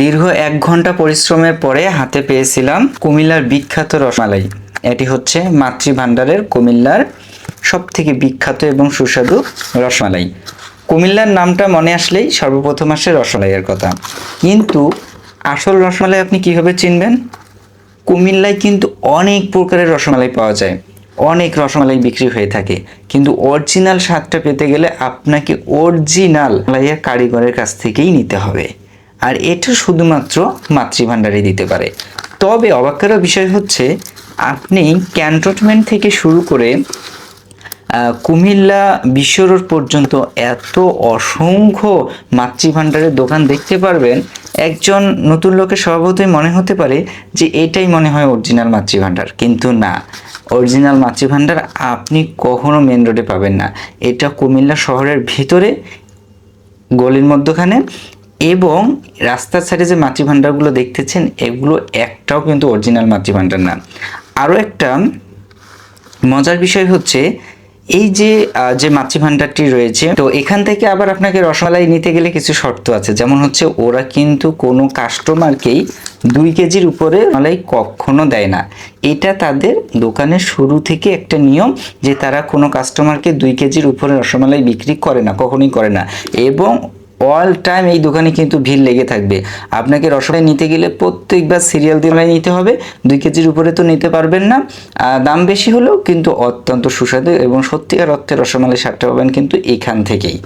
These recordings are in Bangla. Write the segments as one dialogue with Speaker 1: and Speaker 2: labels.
Speaker 1: দীর্ঘ এক ঘণ্টা পরিশ্রমের পরে হাতে পেয়েছিলাম কুমিল্লার বিখ্যাত রসমালাই। এটি হচ্ছে মাতৃভাণ্ডারের কুমিল্লার সব থেকে বিখ্যাত এবং সুস্বাদু রসমালাই। কুমিল্লার নামটা মনে আসলেই সর্বপ্রথম আসে রসমালাইয়ের কথা। কিন্তু আসল রসমালাই আপনি কীভাবে চিনবেন? কুমিল্লায় কিন্তু অনেক প্রকারের রসমালাই পাওয়া যায়। অনেক রসমালাই বিক্রি হয়ে থাকে। কিন্তু অরিজিনাল স্বাদটা পেতে গেলে আপনাকে অরিজিনাল মালাইয়ের কারিগরের কাছ থেকেই নিতে হবে। আর এটা শুধুমাত্র মাতৃভাণ্ডারে দিতে পারে। তবে অবাক বিষয় হচ্ছে, আপনি ক্যান্টনমেন্ট থেকে শুরু করে কুমিল্লা বিশ্ব রোড পর্যন্ত এত অসংখ্য মাতৃভাণ্ডারের দোকান দেখতে পারবেন, একজন নতুন লোকের স্বভাবতই মনে হতে পারে যে এটাই মনে হয় অরিজিনাল মাতৃভাণ্ডার। কিন্তু না, অরিজিনাল মাতৃভাণ্ডার আপনি কখনো মেন রোডে পাবেন না। এটা কুমিল্লা শহরের ভিতরে, গলির মধ্যখানে এবং রাস্তার সাইডে যে মাতৃভাণ্ডারগুলো দেখতেছেন, এগুলো একটাও কিন্তু অরিজিনাল মাতৃভাণ্ডার না। আরও একটা মজার বিষয় হচ্ছে, এই যে যে মাতৃভাণ্ডারটি রয়েছে, তো এখান থেকে আবার আপনাকে রসমালাই নিতে গেলে কিছু শর্ত আছে। যেমন হচ্ছে, ওরা কিন্তু কোনো কাস্টমারকেই দুই কেজির উপরে মালাই কখনো দেয় না। এটা তাদের দোকানের শুরু থেকে একটা নিয়ম যে তারা কোনো কাস্টমারকে দুই কেজির উপরে রসমালাই বিক্রি করে না, কখনোই করে না। এবং অল টাইম এই দোকানে কিন্তু ভিড় লেগে থাকবে। আপনাকে রসমালাই নিতে গেলে প্রত্যেকবার সিরিয়াল দিয়ে নিতে হবে। দুই কেজির উপরে তো নিতে পারবেন না। দাম বেশি হলেও কিন্তু অত্যন্ত সুস্বাদু এবং সত্যিকার অর্থে রসমালাই স্বাদটা পাবেন কিন্তু এখান থেকেই।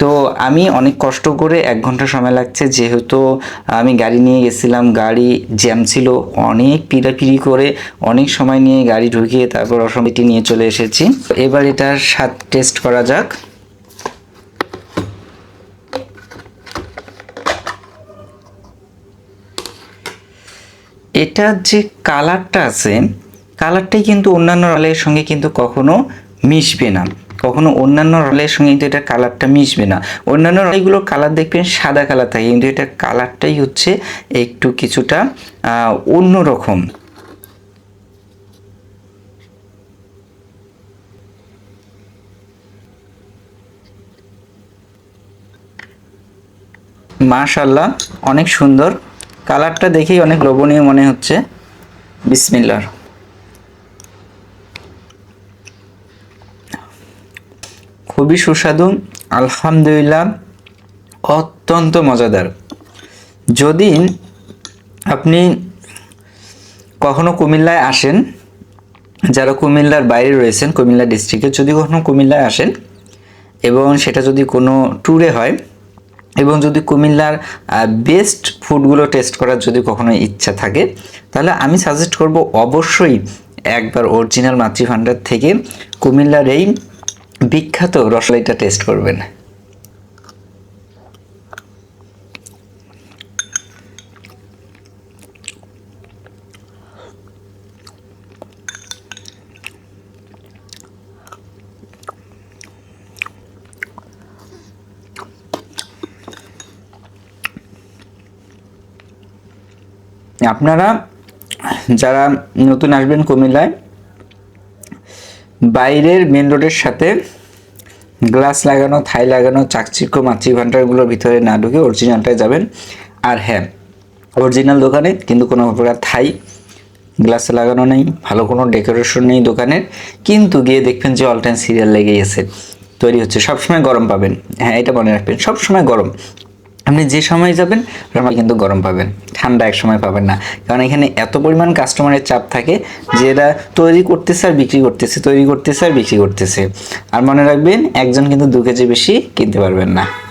Speaker 1: তো আমি অনেক কষ্ট করে এক ঘণ্টা সময় লাগছে, যেহেতু আমি গাড়ি নিয়ে গেছিলাম, গাড়ি জ্যাম ছিল, অনেক পিড়াপিড়ি করে অনেক সময় নিয়ে গাড়ি ঢুকিয়ে তারপর রসমালাইটি নিয়ে চলে এসেছি। এবার এটার স্বাদ টেস্ট করা যাক। এটার যে কালারটা আছে কালারটাই কিন্তু অন্যান্য রলের সঙ্গে কিন্তু কখনো মিশবে না। কখনো অন্যান্য রলের সঙ্গে কিন্তু এটা কালারটা মিশবে না। অন্যান্য রলগুলোর কালার দেখবেন সাদা কালার থাকে কিন্তু এটা কালারটাই হচ্ছে একটু কিছুটা আহ, অন্যরকম মাশাল্লাহ অনেক সুন্দর। কালারটা দেখেই অনেক লোভনীয় মনে হচ্ছে। বিসমিল্লার খুবই সুস্বাদু, আলহামদুলিল্লাহ, অত্যন্ত মজাদার। যদি আপনি কখনো কুমিল্লায় আসেন, যারা কুমিল্লার বাইরে রয়েছেন, কুমিল্লা ডিস্ট্রিক্টে যদি কখনো কুমিল্লায় আসেন এবং সেটা যদি কোনো ট্যুরে হয় এবং যদি কুমিল্লার বেস্ট ফুডগুলো টেস্ট করার যদি কখনো ইচ্ছা থাকে, তাহলে আমি সাজেস্ট করব অবশ্যই একবার অরিজিনাল মাতৃভাণ্ডার থেকে কুমিল্লার এই বিখ্যাত রসলাইটা টেস্ট করবেন। আপনারা যারা নতুন আসবেন কুমিল্লায়, বাইরের মেন রোডের সাথে গ্লাস লাগানো থাই লাগানো, চাকচিক্য মাতৃ মাতৃভাণ্ডারগুলোর ভিতরে না ঢুকে অরিজিনালটায় যাবেন। আর হ্যাঁ অরিজিনাল দোকানে কিন্তু কোনো প্রকার থাই গ্লাস লাগানো নেই, ভালো কোনো ডেকোরেশন নেই দোকানের। কিন্তু গিয়ে দেখবেন যে অল টাইম সিরিয়াল লেগেই আছে। তৈরি হচ্ছে, সবসময় গরম পাবেন। হ্যাঁ এটা মনে রাখবেন, সবসময় গরম। আপনি যে সময় যাবেন আপনারা কিন্তু গরম পাবেন। ঠান্ডা এক সময় পাবেন না। কারণ এখানে এত পরিমাণ কাস্টমারের চাপ থাকে যে এরা তৈরি করতেছে আর বিক্রি করতেছে, তৈরি করতেছে আর বিক্রি করতেছে। আর মনে রাখবেন, একজন কিন্তু দু কেজি বেশি কিনতে পারবেন না।